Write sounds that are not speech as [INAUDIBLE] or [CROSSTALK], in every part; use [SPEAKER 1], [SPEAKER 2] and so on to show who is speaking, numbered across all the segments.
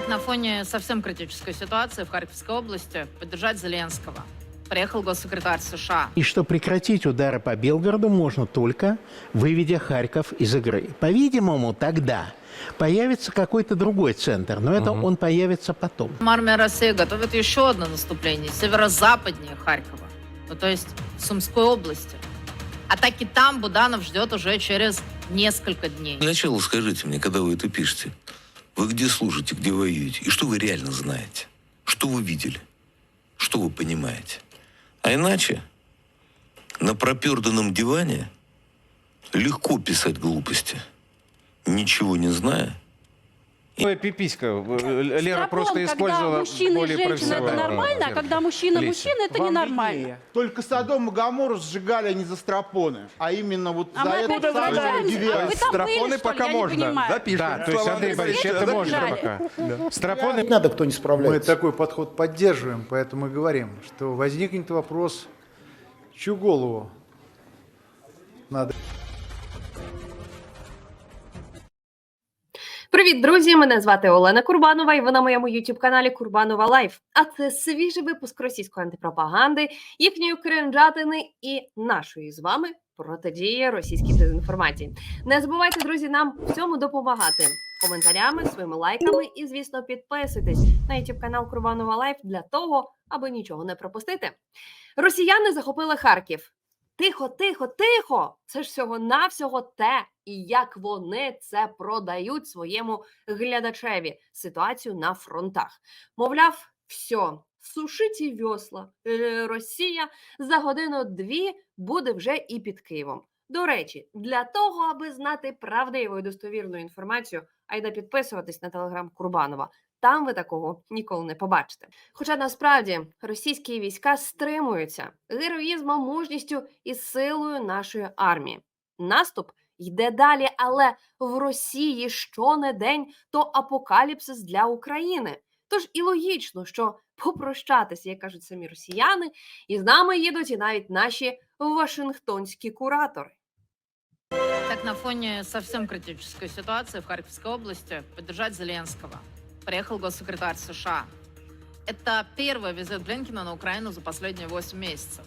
[SPEAKER 1] Так на фоне совсем критической ситуации в Харьковской области поддержать Зеленского приехал госсекретарь США.
[SPEAKER 2] И что прекратить удары по Белгороду можно только выведя Харьков из игры. По-видимому, тогда появится какой-то другой центр, но это он появится потом.
[SPEAKER 1] Армия России готовит еще одно наступление северо-западнее Харькова, ну, то есть в Сумской области. Атаки там Буданов ждет уже через несколько дней.
[SPEAKER 3] Для начала скажите мне, когда вы это пишете, вы где служите, где воюете, и что вы реально знаете? Что вы видели? Что вы понимаете? А иначе на проперданном диване легко писать глупости, ничего не зная
[SPEAKER 4] Ой, пиписька. Э, Лера
[SPEAKER 5] Страпон,
[SPEAKER 4] просто
[SPEAKER 5] когда
[SPEAKER 4] использовала
[SPEAKER 5] мужчина и
[SPEAKER 4] более
[SPEAKER 5] женщина это нормально, а когда мужчина
[SPEAKER 4] Леся.
[SPEAKER 5] мужчина это
[SPEAKER 6] Вам
[SPEAKER 5] ненормально.
[SPEAKER 6] виднее. Только Содом и Гамору сжигали не за страпоны, а именно вот
[SPEAKER 5] А
[SPEAKER 6] за
[SPEAKER 5] мы
[SPEAKER 6] это
[SPEAKER 5] опять возвращаемся.
[SPEAKER 6] девятое.
[SPEAKER 5] А вы там были, что ли? Я не понимаю.
[SPEAKER 4] Да, то есть, Андрей Борисович, это можно пока. Страпоны
[SPEAKER 7] Надо, кто не
[SPEAKER 8] Мы
[SPEAKER 7] справляется.
[SPEAKER 8] такой подход поддерживаем, поэтому и говорим, что возникнет вопрос, чью голову надо
[SPEAKER 9] Привіт, друзі! Мене звати Олена Курбанова, і ви на моєму youtube каналі Курбанова Лайф. А це свіжий випуск російської антипропаганди, їхньої кринжатини і нашої з вами протидії російській дезінформації. Не забувайте, друзі, нам в цьому допомагати коментарями, своїми лайками і, звісно, підписуйтесь на youtube канал Курбанова Лайф для того, аби нічого не пропустити. Росіяни захопили Харків. Тихо, тихо, тихо. Це ж всього навсього те, і як вони це продають своєму глядачеві ситуацію на фронтах. Мовляв, все, сушиті весла. Е, Росія за годину-дві буде вже і під Києвом. До речі, для того, аби знати правдиву і достовірну інформацію, айда підписуватись на телеграм Курбанова. Там ви такого ніколи не побачите. Хоча насправді російські війська стримуються героїзмом, мужністю і силою нашої армії. Наступ йде далі, але в Росії щонедень то апокаліпсис для України. Тож і логічно, що попрощатися, як кажуть самі росіяни, і з нами їдуть і навіть наші вашингтонські куратори.
[SPEAKER 1] Так на фоне совсем критической ситуации в Харьковской области поддержать Зеленского приехал госсекретарь США. Это первый визит Блинкина на Украину за последние 8 месяцев.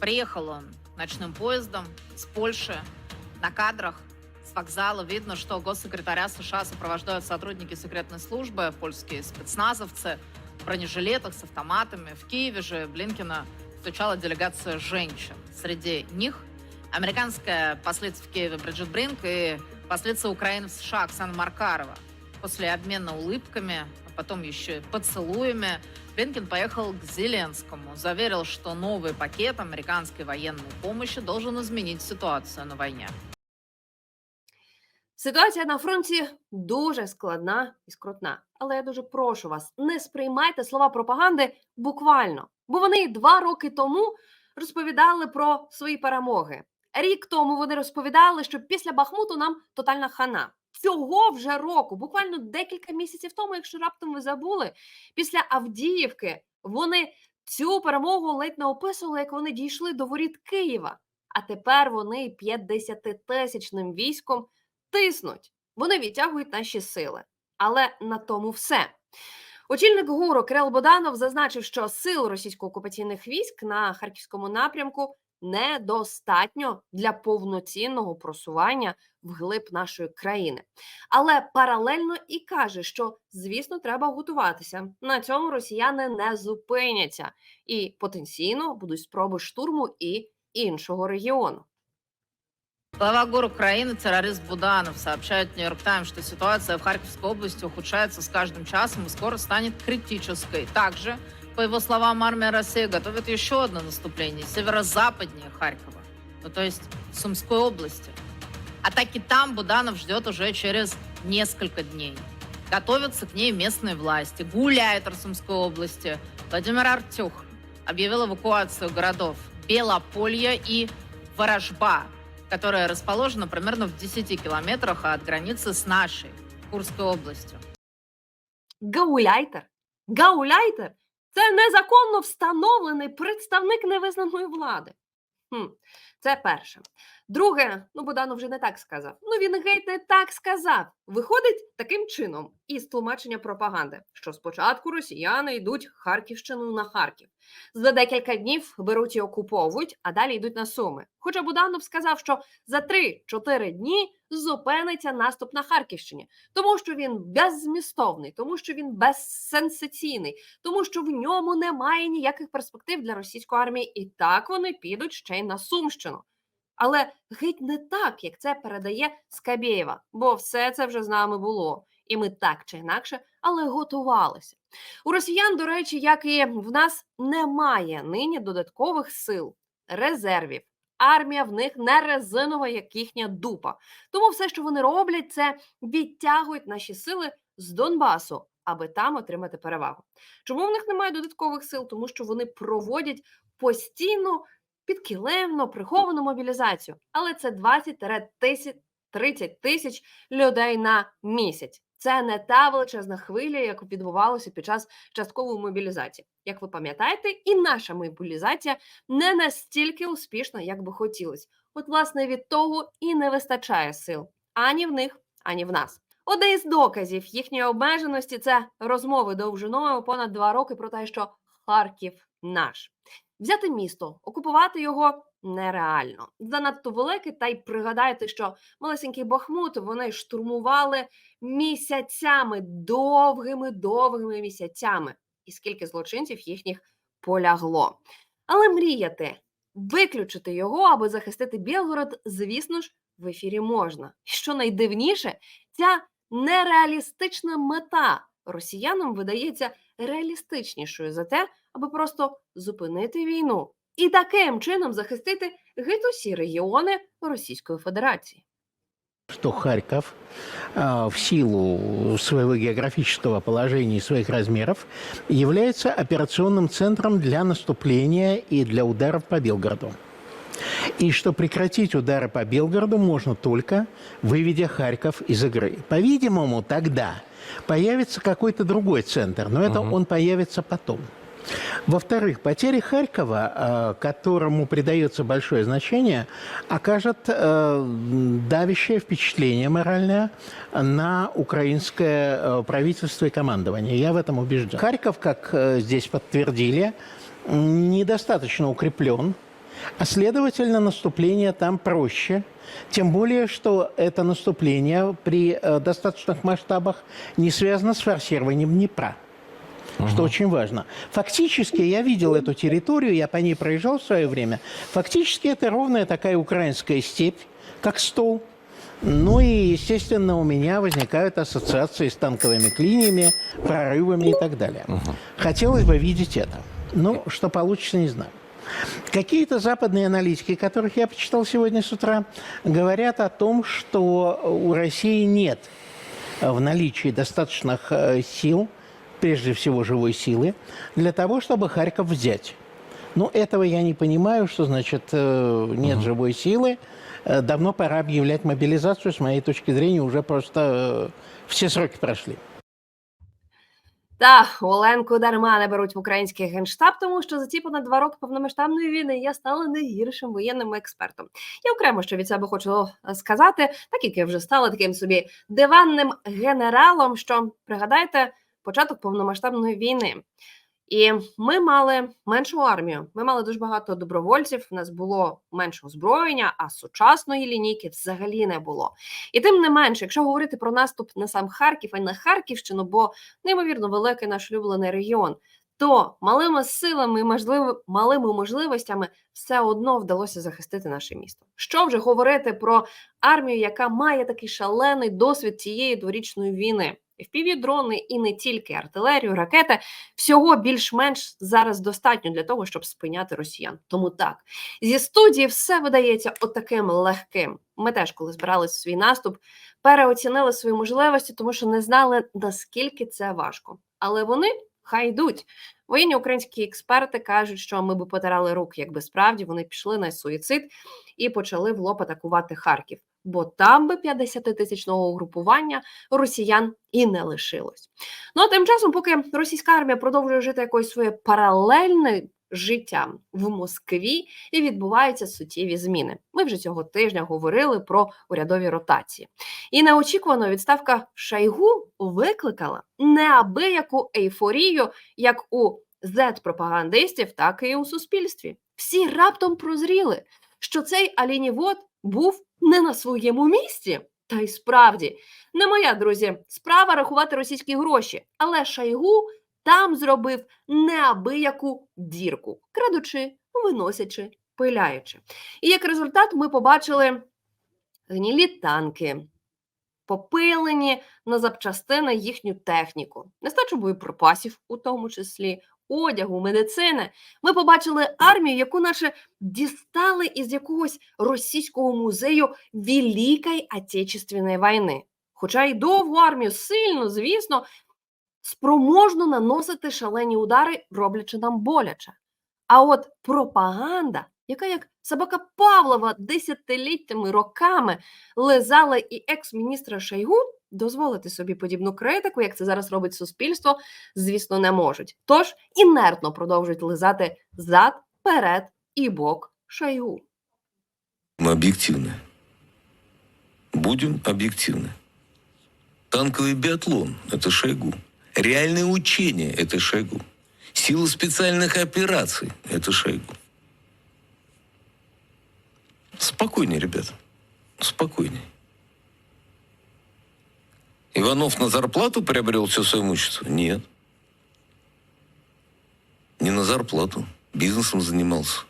[SPEAKER 1] Приехал он ночным поездом с Польши, на кадрах с вокзала видно, что госсекретаря США сопровождают сотрудники секретной службы, польские спецназовцы в бронежилетах с автоматами. В Киеве же Блинкина встречала делегация женщин. Среди них американская послица в Киеве Бриджит Бринк и послица Украины в США Оксана Маркарова. После обмена улыбками, а потом еще и поцелуями, Блинкин поехал к Зеленскому. Заверил, что новый пакет американской военной помощи должен изменить ситуацию на войне.
[SPEAKER 9] Ситуація на фронті дуже складна і скрутна. Але я дуже прошу вас, не сприймайте слова пропаганди буквально, бо вони два роки тому розповідали про свої перемоги. Рік тому вони розповідали, що після Бахмуту нам тотальна хана. Цього вже року, буквально декілька місяців тому, якщо раптом ви забули, після Авдіївки вони цю перемогу ледь не описували, як вони дійшли до воріт Києва. А тепер вони 50-тисячним військом тиснуть. Вони відтягують наші сили. Але на тому все. Очільник ГУРу Кирил Боданов зазначив, що сил російсько-окупаційних військ на харківському напрямку недостатньо для повноцінного просування вглиб нашої країни. Але паралельно і каже, що звісно треба готуватися. На цьому росіяни не зупиняться і потенційно будуть спроби штурму і іншого регіону.
[SPEAKER 1] Глава гор Украины, террорист Буданов, сообщает Нью-Йорк Таймс, что ситуация в Харьковской области ухудшается с каждым часом и скоро станет критической. Также, по его словам, армия России готовит еще одно наступление северо-западнее Харькова, ну, то есть в Сумской области. Атаки там Буданов ждет уже через несколько дней. Готовятся к ней местные власти. Гуляйтер Сумской области Владимир Артюх объявил эвакуацию городов Белополье и Ворожба, которая расположена примерно в 10 километрах от границы с нашей Курской областью.
[SPEAKER 9] Гауляйтер. Гауляйтер це незаконно встановлений представник невизнаної влади. Хм, це перше. Друге, ну Буданов вже не так сказав. Ну він геть не так сказав. Виходить таким чином із тлумачення пропаганди, що спочатку росіяни йдуть Харківщину на Харків. За декілька днів беруть і окуповують, а далі йдуть на Суми. Хоча Буданов сказав, що за 3-4 дні зупиниться наступ на Харківщині, тому що він беззмістовний, тому що він безсенсаційний, тому що в ньому немає ніяких перспектив для російської армії, і так вони підуть ще й на Сумщину. Але геть не так, як це передає Скабєєва, бо все це вже з нами було, і ми так чи інакше, але готувалися. У росіян, до речі, як і в нас, немає нині додаткових сил, резервів. Армія в них не резинова, як їхня дупа. Тому все, що вони роблять, це відтягують наші сили з Донбасу, аби там отримати перевагу. Чому в них немає додаткових сил? Тому що вони проводять постійно підкілемно приховану мобілізацію, але це 20-30 тисяч людей на місяць. Це не та величезна хвиля, як відбувалося під час часткової мобілізації. Як ви пам'ятаєте, і наша мобілізація не настільки успішна, як би хотілося. От, власне, від того і не вистачає сил ані в них, ані в нас. Один із доказів їхньої обмеженості це розмови довжиною понад два роки про те, що Харків наш. Взяти місто, окупувати його нереально. Занадто велике, та й пригадайте, що малесенький Бахмут вони штурмували місяцями, довгими, довгими місяцями. І скільки злочинців їхніх полягло. Але мріяти, виключити його, аби захистити Білгород, звісно ж, в ефірі можна. Що найдивніше, ця нереалістична мета росіянам видається реалістичнішою за те, аби просто зупинити війну і таким чином захистити геть усі регіони Російської Федерації.
[SPEAKER 2] что Харьков а, в силу своего географического положения и своих размеров является операционным центром для наступления и для ударов по Белгороду. И что прекратить удары по Белгороду можно только выведя Харьков из игры. По-видимому, тогда появится какой-то другой центр, но это он появится потом. Во-вторых, потеря Харькова, э, которому придается большое значение, окажет э, давящее впечатление моральное на украинское э, правительство и командование. Я в этом убежден. Харьков, как э, здесь подтвердили, м, недостаточно укреплен, а следовательно, наступление там проще. Тем более, что это наступление при э, достаточных масштабах не связано с форсированием Днепра что очень важно. Фактически я видел эту территорию, я по ней проезжал в свое время. Фактически это ровная такая украинская степь, как стол. Ну и, естественно, у меня возникают ассоциации с танковыми клиниями, прорывами и так далее. Хотелось бы видеть это. Ну, что получится, не знаю. Какие-то западные аналитики, которых я почитал сегодня с утра, говорят о том, что у России нет в наличии достаточных э, сил, прежде всего живой силы, для того, чтобы Харьков взять. Ну, этого я не понимаю, что значит э, нет живой силы. Э, Давно пора объявлять мобилизацию, с моей точки зрения, уже просто э, все сроки прошли.
[SPEAKER 9] Та Оленку дарма не беруть в український генштаб, тому що за ці понад два роки повномасштабної війни я стала найгіршим воєнним експертом. Я окремо що від себе хочу е, сказати, так як я вже стала таким собі диванним генералом. Що пригадайте початок повномасштабної війни. І ми мали меншу армію. Ми мали дуже багато добровольців. У нас було менше озброєння, а сучасної лінійки взагалі не було. І тим не менше, якщо говорити про наступ на сам Харків, а не на Харківщину, бо неймовірно великий наш улюблений регіон, то малими силами і можливо, малими можливостями все одно вдалося захистити наше місто. Що вже говорити про армію, яка має такий шалений досвід цієї дворічної війни? FPV-дрони і не тільки артилерію, ракети всього більш-менш зараз достатньо для того, щоб спиняти росіян. Тому так зі студії все видається отаким легким. Ми теж, коли збирали свій наступ, переоцінили свої можливості, тому що не знали наскільки це важко. Але вони хай йдуть. Воєнні українські експерти кажуть, що ми би потирали руки, якби справді вони пішли на суїцид і почали в лоб атакувати Харків. Бо там би 50-тисячного угрупування росіян і не лишилось. Ну а тим часом, поки російська армія продовжує жити якоюсь своєю паралельною життям в Москві і відбуваються суттєві зміни. Ми вже цього тижня говорили про урядові ротації. І неочікувано відставка Шайгу викликала неабияку ейфорію як у зет-пропагандистів, так і у суспільстві. Всі раптом прозріли, що цей Алінівод був не на своєму місці. Та й справді, не моя, друзі, справа рахувати російські гроші, але Шайгу там зробив неабияку дірку, крадучи, виносячи, пиляючи. І як результат, ми побачили гнілі танки, попилені на запчастини їхню техніку, нестачу боєприпасів, у тому числі одягу, медицини. Ми побачили армію, яку наче дістали із якогось російського музею Великої Отечественної війни. Хоча й довгу армію сильно, звісно, спроможно наносити шалені удари, роблячи нам боляче. А от пропаганда, яка як собака Павлова десятиліттями роками лизала і екс-міністра Шойгу, дозволити собі подібну критику, як це зараз робить суспільство, звісно, не можуть. Тож інертно продовжують лизати зад, перед і бок Шойгу.
[SPEAKER 3] Мы объективны. Будем объективны. Танковый биатлон – это Шойгу. Реальные учения – это Шойгу. Силы специальных операций – это Шойгу. Спокойнее, ребята. Спокойнее. Иванов на зарплату приобрел все свое имущество? Нет. Не на зарплату. Бизнесом занимался.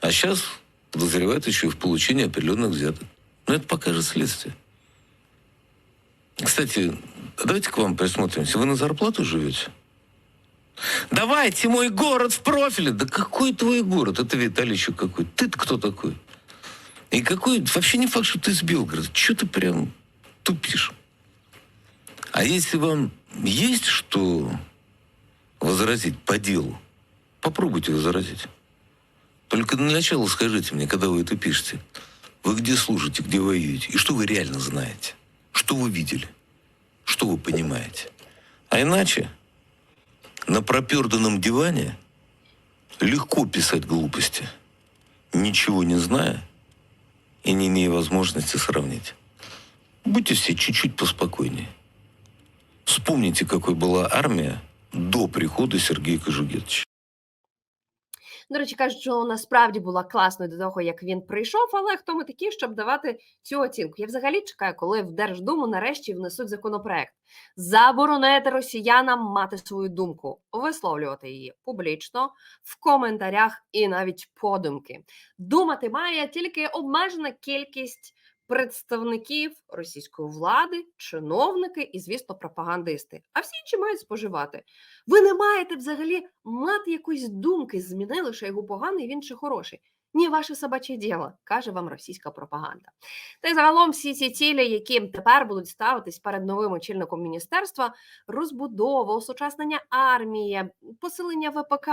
[SPEAKER 3] А сейчас подозревают еще и в получении определенных взяток. Но это покажет следствие. Кстати, давайте к вам присмотримся. Вы на зарплату живете? Давайте, мой город в профиле. Да какой твой город? Это Виталий еще какой. Ты-то кто такой? И какой... Вообще не факт, что ты из Белгорода. Че ты прям тупишь? А если вам есть что возразить по делу, попробуйте возразить. Только для начала скажите мне, когда вы это пишете, вы где служите, где воюете, и что вы реально знаете, что вы видели, что вы понимаете. А иначе на проперданном диване легко писать глупости, ничего не зная и не имея возможности сравнить. Будьте все чуть-чуть поспокойнее. Вспомните, какой была армия до прихода Сергея Кожугетовича.
[SPEAKER 9] До речі, кажуть, що насправді була класною до того, як він прийшов, але хто ми такі, щоб давати цю оцінку? Я взагалі чекаю, коли в Держдуму нарешті внесуть законопроект. Заборонити росіянам мати свою думку, висловлювати її публічно, в коментарях і навіть подумки. Думати має тільки обмежена кількість представників російської влади, чиновники і, звісно, пропагандисти. А всі інші мають споживати. Ви не маєте взагалі мати якоїсь думки, змінили, що його поганий, він чи хороший. Ні, ваше собаче діло, каже вам російська пропаганда. Та й загалом всі ці цілі, які тепер будуть ставитись перед новим очільником міністерства, розбудова, осучаснення армії, посилення ВПК.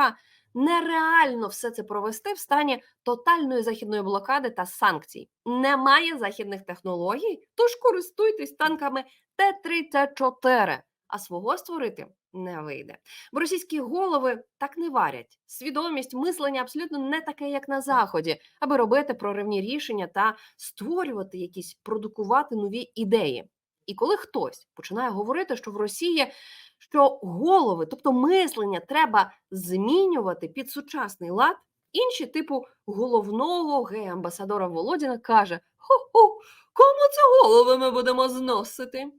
[SPEAKER 9] Нереально все це провести в стані тотальної західної блокади та санкцій. Немає західних технологій, тож користуйтесь танками Т-34, а свого створити не вийде. Бо російські голови так не варять. Свідомість мислення абсолютно не таке, як на заході, аби робити проривні рішення та створювати якісь продукувати нові ідеї. І коли хтось починає говорити, що в Росії що голови, тобто мислення, треба змінювати під сучасний лад, інші, типу головного гей-амбасадора Володіна, каже: Хо-хо, кому це голови ми будемо зносити?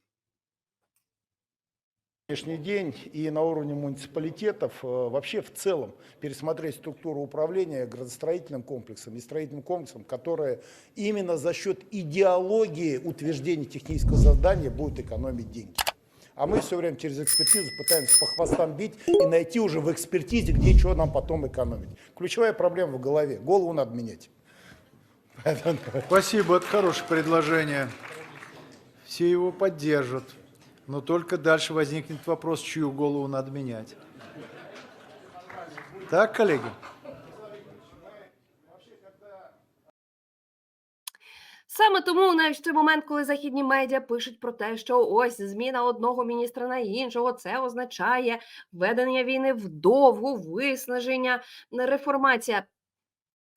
[SPEAKER 7] Сегодняшний день и на уровне муниципалитетов э, вообще в целом пересмотреть структуру управления градостроительным комплексом и строительным комплексом, которые именно за счет идеологии утверждения технического задания будут экономить деньги. А мы все время через экспертизу пытаемся по хвостам бить и найти уже в экспертизе, где что нам потом экономить. Ключевая проблема в голове. Голову надо менять.
[SPEAKER 8] Спасибо, это хорошее предложение. Все его поддержат. Но только дальше возникнет вопрос, чью голову надо менять. Так, коллеги?
[SPEAKER 9] Саме тому навіть в той момент, коли західні медіа пишуть про те, що ось зміна одного міністра на іншого, це означає введення війни в довгу, виснаження, реформація.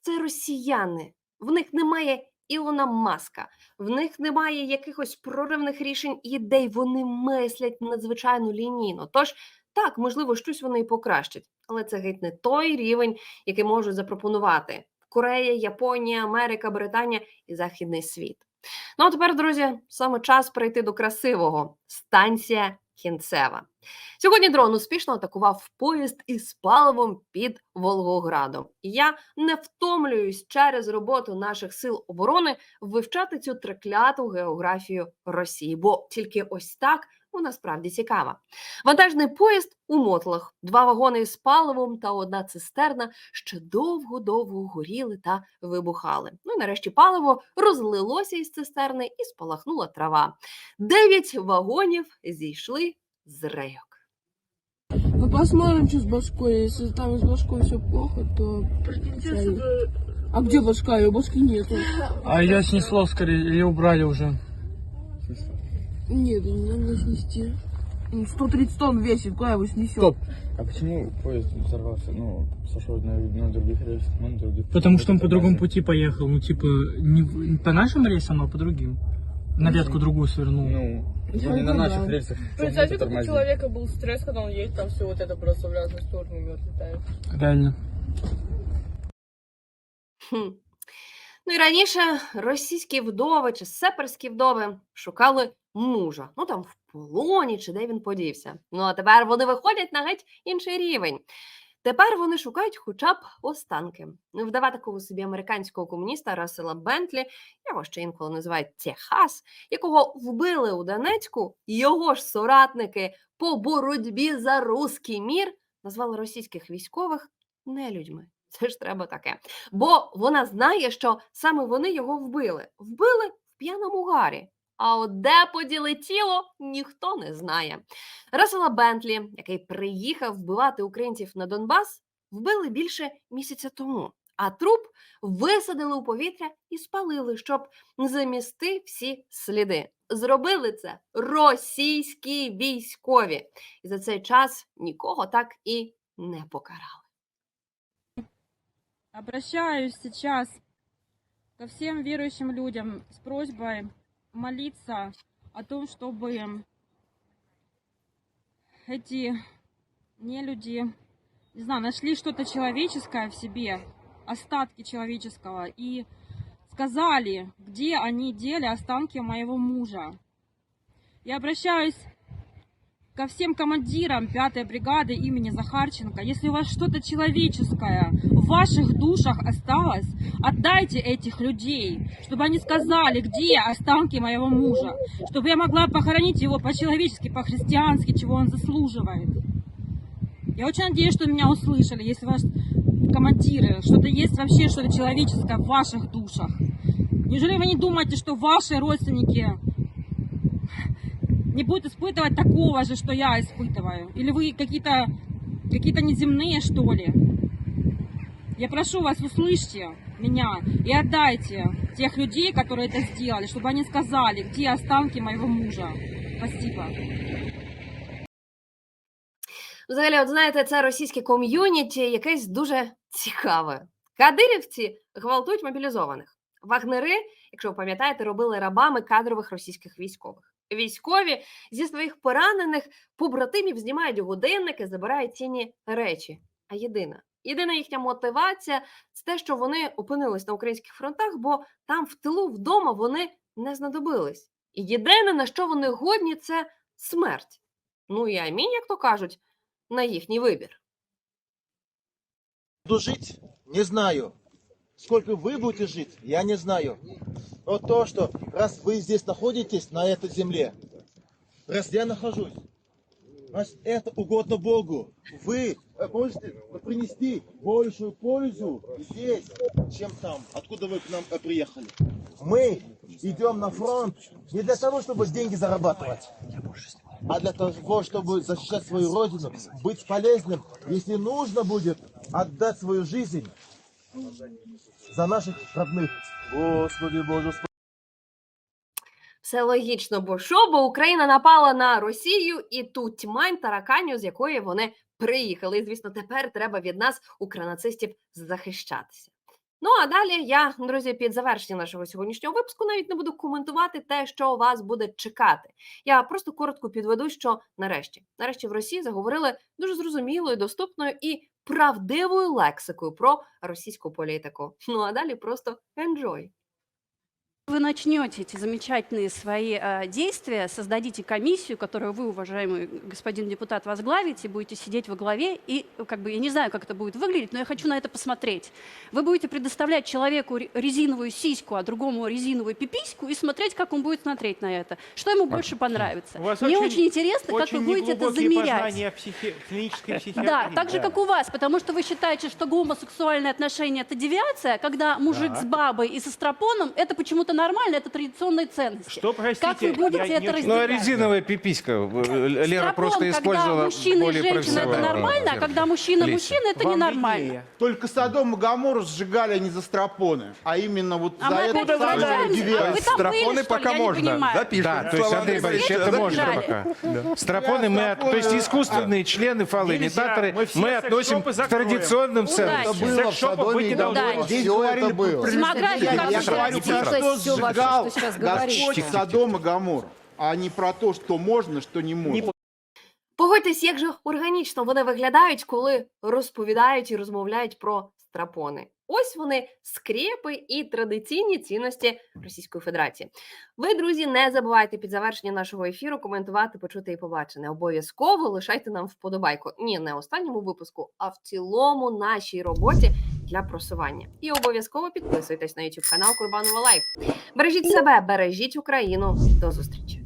[SPEAKER 9] Це росіяни. В них немає Ілона Маска, в них немає якихось проривних рішень і ідей. Вони мислять надзвичайно лінійно. Тож так, можливо, щось вони і покращать, але це геть не той рівень, який можуть запропонувати Корея, Японія, Америка, Британія і Західний світ. Ну а тепер, друзі, саме час перейти до красивого станція кінцева. Сьогодні дрон успішно атакував поїзд із паливом під Волгоградом. Я не втомлююсь через роботу наших сил оборони вивчати цю трекляту географію Росії, бо тільки ось так вона справді цікава. Вантажний поїзд у мотлах, два вагони з паливом та одна цистерна ще довго-довго горіли та вибухали. Ну і нарешті паливо розлилося із цистерни і спалахнула трава. Дев'ять вагонів зійшли з рейок.
[SPEAKER 10] Ну посмотрим, что с башкой. Если там с башкой все плохо, то... А где башка? Ее башки нету. [LAUGHS]
[SPEAKER 11] А ее снесло скорее, или убрали уже.
[SPEAKER 10] Нет, не надо снести. Ну, 130 тонн весит, куда его снесет?
[SPEAKER 11] Стоп.
[SPEAKER 12] А почему поезд взорвался? Ну, сошел на, на других рельсах, но на других.
[SPEAKER 11] Потому что он по другому пути поехал. Ну, типа, не, по нашим рейсам, а по другим. На ветку другую свернул.
[SPEAKER 12] Ну,
[SPEAKER 10] Я
[SPEAKER 12] не на наших рельсах.
[SPEAKER 10] Представьте, как у человека был стресс, когда он едет, там все вот это просто в разные стороны летает.
[SPEAKER 11] Реально.
[SPEAKER 9] Хм. Ну і раніше російські вдови чи сеперські вдови шукали мужа. Ну там в полоні чи де він подівся. Ну а тепер вони виходять на геть інший рівень. Тепер вони шукають хоча б останки. Ну, вдова такого собі американського комуніста Рассела Бентлі, його ще інколи називають Техас, якого вбили у Донецьку, його ж соратники по боротьбі за руський мір назвали російських військових нелюдьми. Це ж треба таке. Бо вона знає, що саме вони його вбили. Вбили в п'яному гарі. А от де поділи тіло, ніхто не знає. Расела Бентлі, який приїхав вбивати українців на Донбас, вбили більше місяця тому. А труп висадили у повітря і спалили, щоб замісти всі сліди. Зробили це російські військові. І за цей час нікого так і не покарали.
[SPEAKER 10] Обращаюсь сейчас ко всем верующим людям с просьбой молиться о том, чтобы эти нелюди, не знаю, нашли что-то человеческое в себе, остатки человеческого, и сказали, где они дели останки моего мужа. Я обращаюсь ко всем командирам 5-й бригады имени Захарченко. Если у вас что-то человеческое в ваших душах осталось, отдайте этих людей, чтобы они сказали, где останки моего мужа, чтобы я могла похоронить его по-человечески, по-христиански, чего он заслуживает. Я очень надеюсь, что меня услышали. Если у вас командиры, что-то есть вообще, что-то человеческое в ваших душах. Неужели вы не думаете, что ваши родственники не будут испытывать такого же, что я испытываю? Или вы какие-то какие-то неземные, что ли? Я прошу вас, услышьте меня и отдайте тех людей, которые это сделали, чтобы они сказали, где останки моего мужа. Спасибо.
[SPEAKER 9] Взагалі, от знаєте, це російське ком'юніті якесь дуже цікаве. Кадирівці гвалтують мобілізованих. Вагнери, якщо ви пам'ятаєте, робили рабами кадрових російських військових. Військові зі своїх поранених побратимів знімають годинники, забирають цінні речі. А єдина, єдина їхня мотивація це те, що вони опинились на українських фронтах, бо там в тилу вдома вони не знадобились. І єдине, на що вони годні, це смерть. Ну і амінь, як то кажуть, на їхній вибір.
[SPEAKER 13] буду жить, не знаю. Сколько вы будете жить, я не знаю. Но то, что раз вы здесь находитесь, на этой земле, раз я нахожусь, значит, это угодно Богу. Вы э, можете принести большую пользу здесь, чем там, откуда вы к нам э, приехали. Мы идем на фронт не для того, чтобы деньги зарабатывать, а для того, чтобы защищать свою родину, быть полезным, если нужно будет отдать свою жизнь за наших родных. Господи Боже,
[SPEAKER 9] Це логічно, бо що? Бо Україна напала на Росію і ту тьмань тараканю, з якої вони приїхали. І, звісно, тепер треба від нас, укранацистів, захищатися. Ну а далі я, друзі, під завершення нашого сьогоднішнього випуску навіть не буду коментувати те, що вас буде чекати. Я просто коротко підведу, що нарешті, нарешті в Росії заговорили дуже зрозумілою, доступною і правдивою лексикою про російську політику. Ну а далі просто enjoy.
[SPEAKER 5] Вы начнете эти замечательные свои э, действия, создадите комиссию, которую вы, уважаемый господин депутат, возглавите, будете сидеть во главе, и, э, как бы, я не знаю, как это будет выглядеть, но я хочу на это посмотреть. Вы будете предоставлять человеку ре- резиновую сиську, а другому резиновую пипиську, и смотреть, как он будет смотреть на это, что ему больше понравится.
[SPEAKER 4] У вас
[SPEAKER 5] Мне
[SPEAKER 4] очень-
[SPEAKER 5] очень интересно, как вы будете это замерять.
[SPEAKER 4] клинической
[SPEAKER 5] Да, так же, как у вас, потому что вы считаете, что гомосексуальные отношения – это девиация, когда мужик с бабой и со стропоном – это почему-то нормально, это традиционные ценности.
[SPEAKER 4] Что, простите,
[SPEAKER 5] Как вы будете
[SPEAKER 4] я
[SPEAKER 5] это
[SPEAKER 4] не
[SPEAKER 5] разделять?
[SPEAKER 4] Ну, а резиновая пиписька. э, Лера
[SPEAKER 5] Стропон,
[SPEAKER 4] просто
[SPEAKER 5] когда
[SPEAKER 4] использовала
[SPEAKER 5] мужчина и
[SPEAKER 4] более
[SPEAKER 5] женщина – это нормально, а когда мужчина –
[SPEAKER 4] Леся,
[SPEAKER 5] мужчина – это
[SPEAKER 6] Вам
[SPEAKER 5] ненормально.
[SPEAKER 6] виднее. Только Содом и Гамору сжигали не за стропоны, а именно вот
[SPEAKER 5] А
[SPEAKER 6] за
[SPEAKER 5] мы
[SPEAKER 6] это
[SPEAKER 5] были, что ли? Я не понимаю.
[SPEAKER 4] Да, то есть, Андрей Борисович, это можно пока. Стропоны мы, от- то есть искусственные члены фалы, имитаторы, мы относим к традиционным ценностям.
[SPEAKER 5] Удачи.
[SPEAKER 13] было в Содоме и Гоморе.
[SPEAKER 5] Удачи.
[SPEAKER 6] Здесь
[SPEAKER 13] Все
[SPEAKER 6] говорили
[SPEAKER 13] это было.
[SPEAKER 6] про преступления.
[SPEAKER 5] как
[SPEAKER 6] Про то, что сжигал Господь
[SPEAKER 4] Тихо, тихо,
[SPEAKER 6] Содом и Гамор, а не про то, что можно, что не можно.
[SPEAKER 9] Погодьтесь, як же органічно вони виглядають, коли розповідають і розмовляють про страпони. Ось вони скрепи і традиційні цінності Російської Федерації. Ви, друзі, не забувайте під завершення нашого ефіру коментувати, почути і побачене. Обов'язково лишайте нам вподобайку. Ні, не останньому випуску, а в цілому нашій роботі для просування. І обов'язково підписуйтесь на YouTube канал Курбанова Лайф. Бережіть себе, бережіть Україну. До зустрічі!